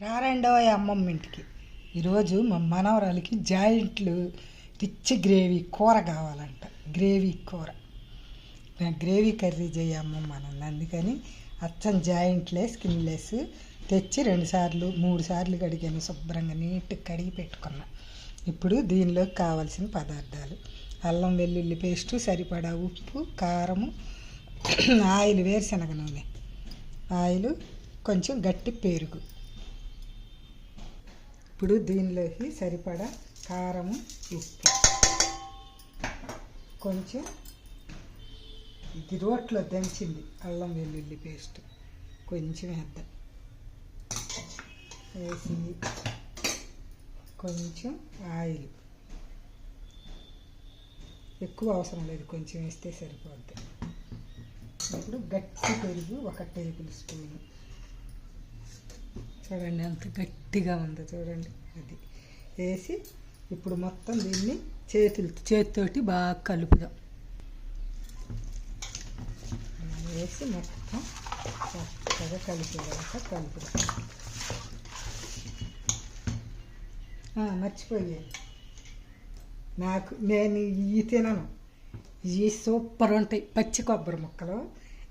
రారండో అమ్మమ్మ ఇంటికి. ఈరోజు మా మనవరాలకి జాయింట్లు రిచ్ గ్రేవీ కూర కావాలంట. గ్రేవీ కూర. నా గ్రేవీ కర్రీ చేయి అమ్మమ్మ అందుకని అచ్చం జాయింట్లే స్కిన్లెస్ తెచ్చి రెండు సార్లు మూడు సార్లు కడిగాను. శుభ్రంగా నీట్గా కడిగి పెట్టుకున్నా. ఇప్పుడు దీనిలోకి కావాల్సిన పదార్థాలు. అల్లం వెల్లుల్లి పేస్టు సరిపడా ఉప్పు కారము ఆయిల్ వేరుశనగ నూనె. ఆయిల్ కొంచెం గట్టి పెరుగు. ఇప్పుడు దీనిలోకి సరిపడా కారము ఉప్పు. కొంచెం ఇది రోట్లో దంచింది అల్లం వెల్లుల్లి పేస్ట్. కొంచెం వేద్దాం. వేసి కొంచెం ఆయిల్. ఎక్కువ అవసరం లేదు కొంచెం వేస్తే సరిపోద్ది. ఇప్పుడు గట్టి పెరుగు ఒక టేబుల్ స్పూను. చూడండి ఎంత గట్టిగా ఉందో చూడండి. అది వేసి ఇప్పుడు మొత్తం దీన్ని చేతులు చేతితోటి బాగా కలుపుదాం. వేసి మొత్తం చక్కగా కలిపేదాక కలుపుదాం. మర్చిపోయాను. నాకు నేను ఇవి తినను. ఇవి సూపర్ ఉంటాయి. పచ్చి కొబ్బరి ముక్కలు.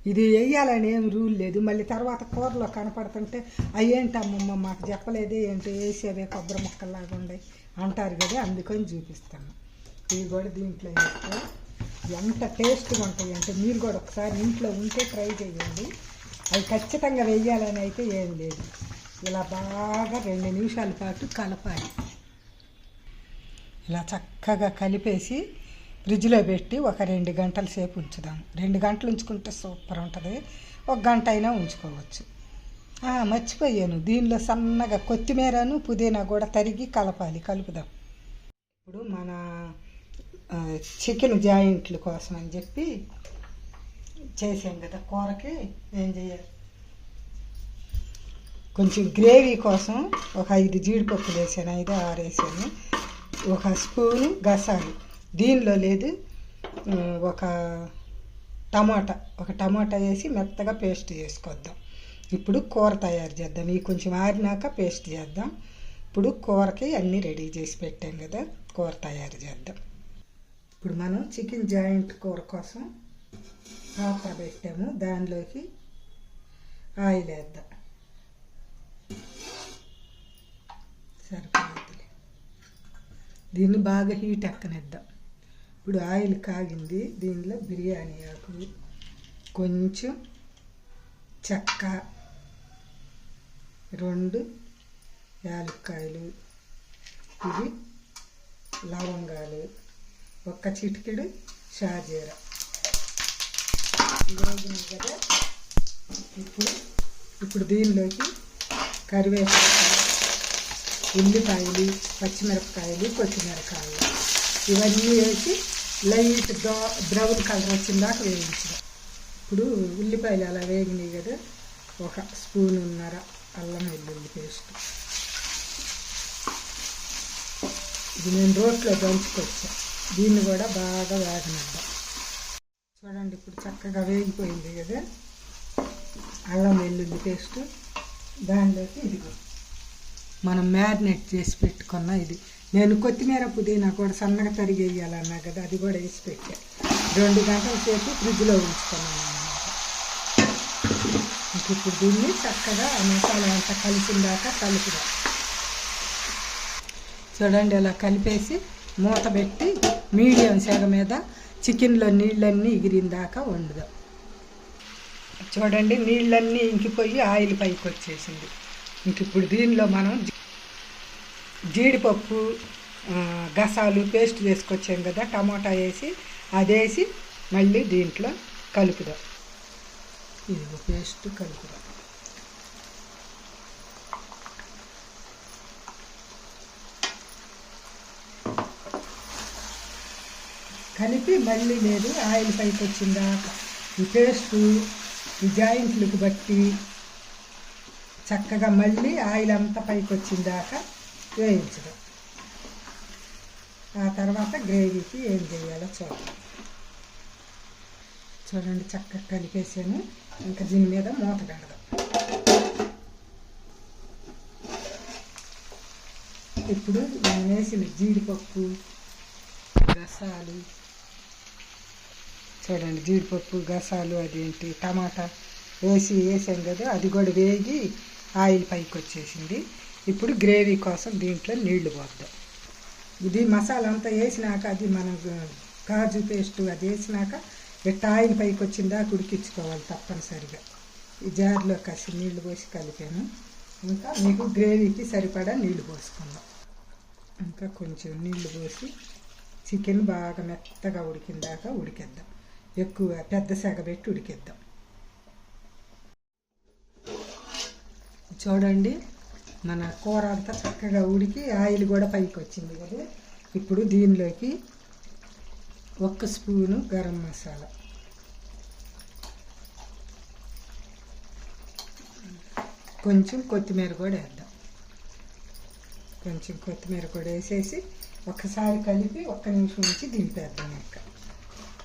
ఇది వేయాలని ఏం రూల్ లేదు. మళ్ళీ తర్వాత కూరలో కనపడుతుంటే అయ్యేంటి అమ్మమ్మ మాకు చెప్పలేదే ఏంటి? వేసేవే కొబ్బరి ముక్కల్లాగా ఉన్నాయి. అంటారు కదా అందుకని చూపిస్తాను. ఇవి కూడా దీంట్లో వేస్తే ఎంత టేస్ట్గా ఉంటాయి అంటే మీరు కూడా ఒకసారి ఇంట్లో ఉంటే ట్రై చేయండి. అవి ఖచ్చితంగా వేయాలని అయితే ఏం లేదు. ఇలా బాగా రెండు నిమిషాల పాటు కలపాలి. ఇలా చక్కగా కలిపేసి ఫ్రిడ్జ్లో పెట్టి ఒక రెండు గంటల సేపు ఉంచుదాం. రెండు గంటలు ఉంచుకుంటే సూపర్ ఉంటుంది. ఒక గంట అయినా ఉంచుకోవచ్చు. మర్చిపోయాను. దీనిలో సన్నగా కొత్తిమీరను పుదీనా కూడా తరిగి కలపాలి. కలుపుదాం. ఇప్పుడు మన చికెన్ జాయింట్ల కోసం అని చెప్పి చేసాం కదా కూరకి. ఏం చేయాలి? కొంచెం గ్రేవీ కోసం ఒక ఐదు జీడిపప్పులు వేసాను. ఐదు ఆరు వేసాను. ఒక స్పూను గసాలు. దీనిలో లేదు ఒక టమాటా ఒక టమాటా వేసి మెత్తగా పేస్ట్ చేసుకొద్దాం. ఇప్పుడు కూర తయారు చేద్దాం. ఇవి కొంచెం ఆరినాక పేస్ట్ చేద్దాం. ఇప్పుడు కూరకి అన్నీ రెడీ చేసి పెట్టాం కదా కూర తయారు చేద్దాం. ఇప్పుడు మనం చికెన్ జాయింట్ కూర కోసం పాత్ర పెట్టాము. దానిలోకి ఆయిల్ వేద్దాం. సరిపోతుంది దీన్ని బాగా హీట్ ఎక్కనిద్దాం. ఇప్పుడు ఆయిల్ కాగింది. దీనిలో బిర్యానీ ఆకు కొంచెం చెక్క రెండు యాలక్కాయలు ఇవి లవంగాలు ఒక్క చిటికెడు షాజీర. వేగినాయి కదా ఇప్పుడు ఇప్పుడు దీనిలోకి కరివేపాకు ఉల్లిపాయలు పచ్చిమిరపకాయలు కొత్తిమిరకాయలు ఇవన్నీ వేసి లైట్ బ్రౌన్ కలర్ వచ్చిందాక వేయించడం ఇప్పుడు ఉల్లిపాయలు అలా వేగినాయి కదా ఒక స్పూన్ ఉన్నర అల్లం వెల్లుల్లి పేస్ట్. ఇది నేను రోట్లో దంచుకొచ్చా. దీన్ని కూడా బాగా వేగనిద్దాం. చూడండి ఇప్పుడు చక్కగా వేగిపోయింది కదా. అల్లం వెల్లుల్లి పేస్ట్. దానిలోకి ఇదిగో మనం మ్యారినేట్ చేసి పెట్టుకున్న ఇది. నేను కొత్తిమీర పుదీనా కూడా సన్నగా తరిగి వేయాలన్నా కదా అది కూడా వేసి పెట్టా. రెండు గంటల సేపు ఫ్రిడ్జ్లో ఉంచుకున్నాను అన్నమాట. ఇప్పుడు దీన్ని చక్కగా మసాలా అంతా కలిసిన దాకా కలుపుదాం. చూడండి అలా కలిపేసి మూత పెట్టి మీడియం సేగ మీద చికెన్లో నీళ్ళన్నీ ఎగిరిన దాకా వండుదాం. చూడండి నీళ్ళన్నీ ఇంకిపోయి ఆయిల్ పైకి వచ్చేసింది ఇంక ఇప్పుడు దీనిలో మనం జీడిపప్పు గసాలు పేస్ట్ వేసుకొచ్చాం కదా టమాటా వేసి అదేసి మళ్ళీ దీంట్లో కలుపుదాం. ఇది పేస్ట్ కలుపుదాం. కలిపి మళ్ళీ లేదు ఆయిల్ పైకి వచ్చిందా ఈ పేస్టు ఈ జాయింట్లకు బట్టి చక్కగా మళ్ళీ ఆయిల్ అంతా పైకి వచ్చిందాక వేయించడం ఆ తర్వాత గ్రేవీకి ఏం చేయాలో చూద్దాం. చూడండి చక్కగా కలిపేసాను. ఇంకా దీని మీద మూత పెడదాం. ఇప్పుడు నేను వేసిన జీడిపప్పు గసాలు. చూడండి జీడిపప్పు గసాలు అదేంటి టమాటా వేసి వేసాం కదా అది కూడా వేగి ఆయిల్ పైకి వచ్చేసింది. ఇప్పుడు గ్రేవీ కోసం దీంట్లో నీళ్ళు పోద్దాం. ఇది మసాలా అంతా వేసినాక అది మనం కాజు పేస్ట్ అది వేసినాక ఇట్ట ఆయిల్ పైకి వచ్చిందా ఉడికించుకోవాలి తప్పనిసరిగా. ఈ జార్లో కాసి నీళ్ళు పోసి కలిపాను. ఇంకా మీకు గ్రేవీకి సరిపడా నీళ్ళు పోసుకుందాం. ఇంకా కొంచెం నీళ్ళు పోసి చికెన్ బాగా మెత్తగా ఉడికిందాక ఉడికేద్దాం. ఎక్కువ పెద్ద సెగ పెట్టి ఉడికేద్దాం. చూడండి మన కూర అంతా చక్కగా ఉడికి ఆయిల్ కూడా పైకి వచ్చింది కదా. ఇప్పుడు దీనిలోకి ఒక్క స్పూను గరం మసాలా. కొంచెం కొత్తిమీర కూడా వేద్దాం. కొంచెం కొత్తిమీర కూడా వేసేసి ఒకసారి కలిపి ఒక్క నిమిషం ఉంచి దింపేద్దాం ఇంకా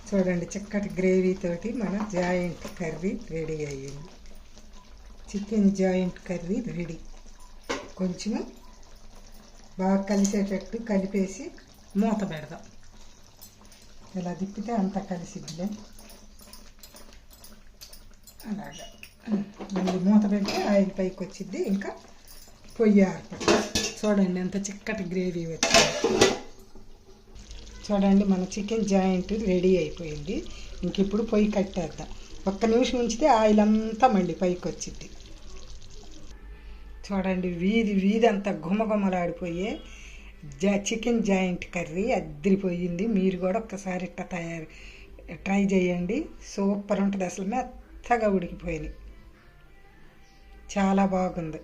చూడండి చిక్కటి గ్రేవీతోటి మన జాయింట్ కర్రీ రెడీ అయ్యింది. Chicken joint curry ready. కొంచెం బాగా కలిసేటట్టు కలిపేసి మూత పెడదాం. ఇలా తిప్పితే అంతా కలిసిద్దిలే. అలాగా. మళ్ళీ మూత పెడితే ఆయిల్ పైకి వచ్చింది ఇంకా పొయ్యి ఆర్పడి చూడండి ఎంత చిక్కటి గ్రేవీ వచ్చింది. చూడండి మన చికెన్ జాయింట్ రెడీ అయిపోయింది. ఇంక ఇప్పుడు పొయ్యి కట్టేద్దాం. ఒక్క నిమిషం ఉంచితే ఆయిల్ అంతా మళ్ళీ పైకి వచ్చింది చూడండి వీధి వీధి అంతా గుమగుమలాడిపోయే జా చికెన్ జాయింట్ కర్రీ అద్దరిపోయింది మీరు కూడా ఒక్కసారి ఇట్లా తయారు ట్రై చేయండి. సూపర్ ఉంటుంది అసలు మెత్తగా ఉడికిపోయినాయి. చాలా బాగుంది.